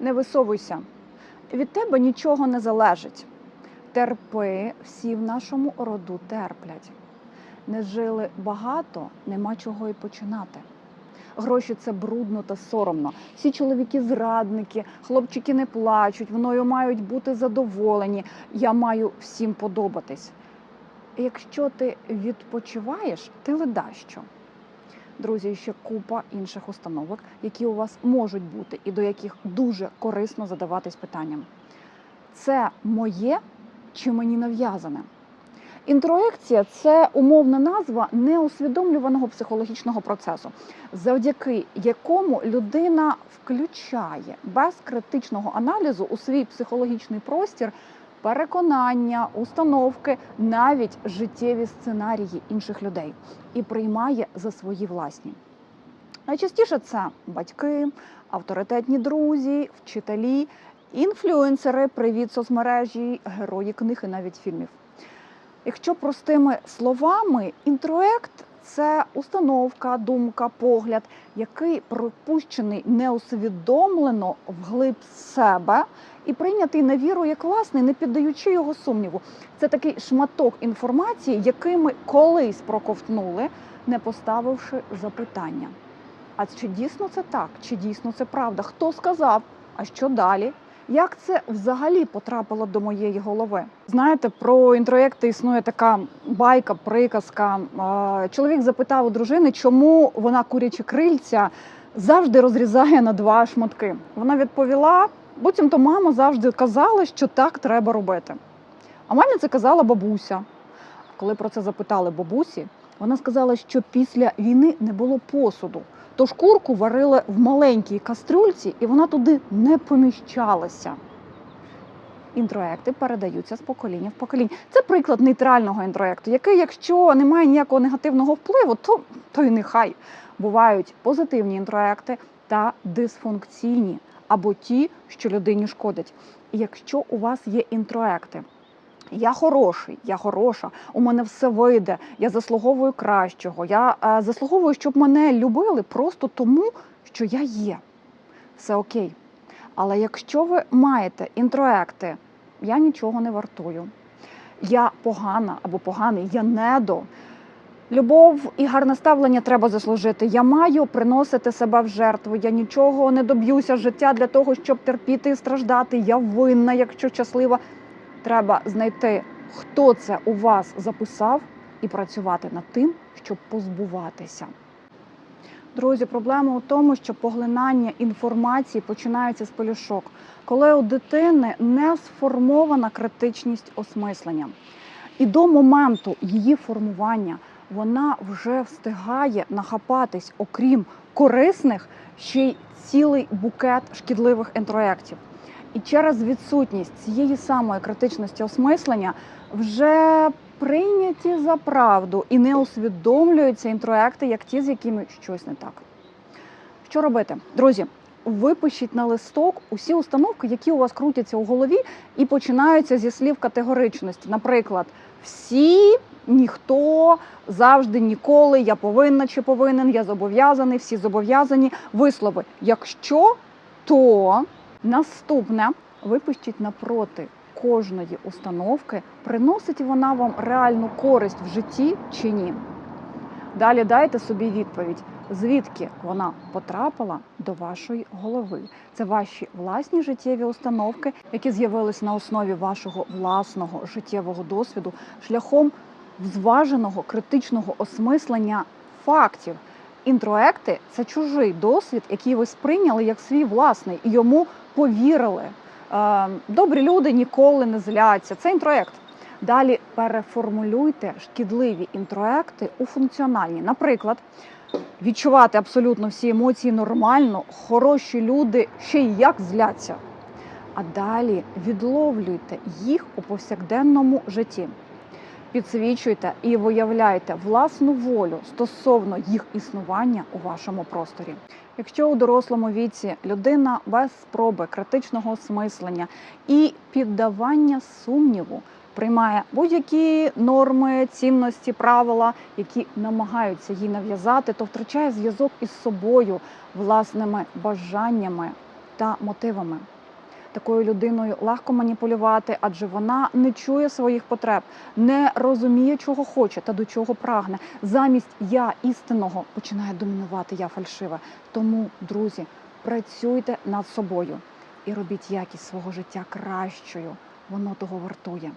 Не висовуйся. Від тебе нічого не залежить. Терпи, всі в нашому роду терплять. Не жили багато, нема чого і починати. Гроші це брудно та соромно. Всі чоловіки зрадники, хлопчики не плачуть, мною мають бути задоволені. Я маю всім подобатись. Якщо ти відпочиваєш, ти ледащо. Друзі, ще купа інших установок, які у вас можуть бути, і до яких дуже корисно задаватись питанням: це моє чи мені нав'язане? Інтроекція це умовна назва неусвідомлюваного психологічного процесу, завдяки якому людина включає без критичного аналізу у свій психологічний простір переконання, установки, навіть життєві сценарії інших людей і приймає за свої власні. Найчастіше це батьки, авторитетні друзі, вчителі, інфлюенсери, привіт соцмережі, герої книг і навіть фільмів. Якщо простими словами, інтроект це установка, думка, погляд, який пропущений неусвідомлено вглиб себе і прийнятий на віру як власний, не піддаючи його сумніву. Це такий шматок інформації, який ми колись проковтнули, не поставивши запитання. А чи дійсно це так? Чи дійсно це правда? Хто сказав? А що далі? Як це взагалі потрапило до моєї голови? Знаєте, про інтроєкти існує така байка, приказка. Чоловік запитав у дружини, чому вона курячі крильця завжди розрізає на два шматки. Вона відповіла: буцімто мама завжди казала, що так треба робити. А мамі це казала бабуся. Коли про це запитали бабусі, вона сказала, що після війни не було посуду. Тож курку варили в маленькій кастрюльці, і вона туди не поміщалася. Інтроекти передаються з покоління в покоління. Це приклад нейтрального інтроекту, який, якщо не має ніякого негативного впливу, то, то й нехай бувають позитивні інтроекти та дисфункційні, або ті, що людині шкодять. І якщо у вас є інтроекти, я хороший, я хороша, у мене все вийде, я заслуговую кращого. Я е, заслуговую, щоб мене любили просто тому, що я є. Все окей. Але якщо ви маєте інтроекти, я нічого не вартую, я погана або поганий, я недо. Любов і гарне ставлення треба заслужити. Я маю приносити себе в жертву. Я нічого не доб'юся життя для того, щоб терпіти і страждати. Я винна, якщо щаслива. Треба знайти, хто це у вас записав, і працювати над тим, щоб позбуватися. Друзі, проблема у тому, що поглинання інформації починається з пелюшок, коли у дитини не сформована критичність осмислення. І до моменту її формування вона вже встигає нахапатись, окрім корисних, ще й цілий букет шкідливих інтроєктів. І через відсутність цієї самої критичності осмислення вже прийняті за правду і не усвідомлюються інтроекти, як ті, з якими щось не так. Що робити? Друзі, випишіть на листок усі установки, які у вас крутяться у голові, і починаються зі слів категоричності. Наприклад, всі, ніхто, завжди, ніколи, я повинна чи повинен, я зобов'язаний, всі зобов'язані. Вислови. Якщо то наступне випишіть напроти кожної установки, приносить вона вам реальну користь в житті чи ні. Далі дайте собі відповідь, звідки вона потрапила до вашої голови. Це ваші власні життєві установки, які з'явились на основі вашого власного життєвого досвіду, шляхом зваженого критичного осмислення фактів. Інтроекти це чужий досвід, який ви сприйняли як свій власний, і йому повірили. Е, Добрі люди ніколи не зляться. Це інтроект. Далі переформулюйте шкідливі інтроекти у функціональні. Наприклад, відчувати абсолютно всі емоції нормально, хороші люди ще й як зляться. А далі відловлюйте їх у повсякденному житті. Підсвічуйте і виявляйте власну волю стосовно їх існування у вашому просторі. Якщо у дорослому віці людина без спроби критичного осмислення і піддавання сумніву приймає будь-які норми, цінності, правила, які намагаються їй нав'язати, то втрачає зв'язок із собою, власними бажаннями та мотивами. Такою людиною легко маніпулювати, адже вона не чує своїх потреб, не розуміє, чого хоче та до чого прагне. Замість я істинного починає домінувати я фальшиве. Тому, друзі, працюйте над собою і робіть якість свого життя кращою. Воно того вартує.